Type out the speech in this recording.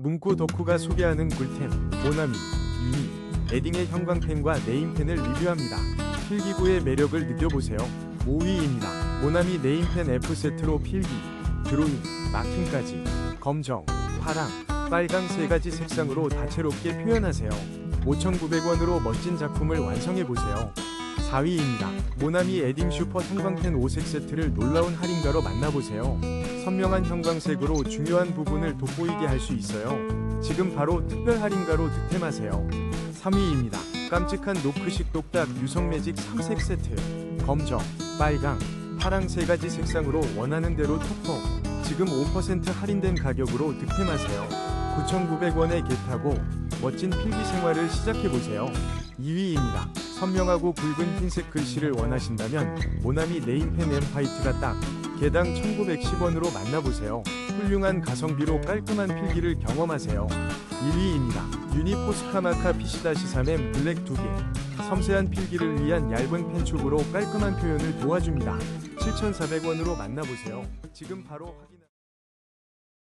문구 덕후가 소개하는 꿀템 모나미, 유니, 에딩의 형광펜과 네임펜을 리뷰합니다. 필기구의 매력을 느껴보세요. 5위입니다. 모나미 네임펜 F세트로 필기, 드로잉, 마킹까지 검정, 파랑, 빨강 세 가지 색상으로 다채롭게 표현하세요. 5,900원으로 멋진 작품을 완성해보세요. 4위입니다. 모나미 에딩 슈퍼 형광펜 5색 세트를 놀라운 할인가로 만나보세요. 선명한 형광색으로 중요한 부분을 돋보이게 할 수 있어요. 지금 바로 특별 할인가로 득템하세요. 3위입니다. 깜찍한 노크식 똑딱 유성 매직 3색 세트. 검정, 빨강, 파랑 세 가지 색상으로 원하는 대로 톡톡. 지금 5% 할인된 가격으로 득템하세요. 9,900원에 겟하고 멋진 필기 생활을 시작해보세요. 2위입니다. 선명하고 굵은 흰색 글씨를 원하신다면 모나미 네임펜 M 화이트가 딱 개당 1,910원으로 만나보세요. 훌륭한 가성비로 깔끔한 필기를 경험하세요. 1위입니다. 유니포스 카마카 PC-3M 블랙 2개. 섬세한 필기를 위한 얇은 펜촉으로 깔끔한 표현을 도와줍니다. 7,400원으로 만나보세요. 지금 바로 확인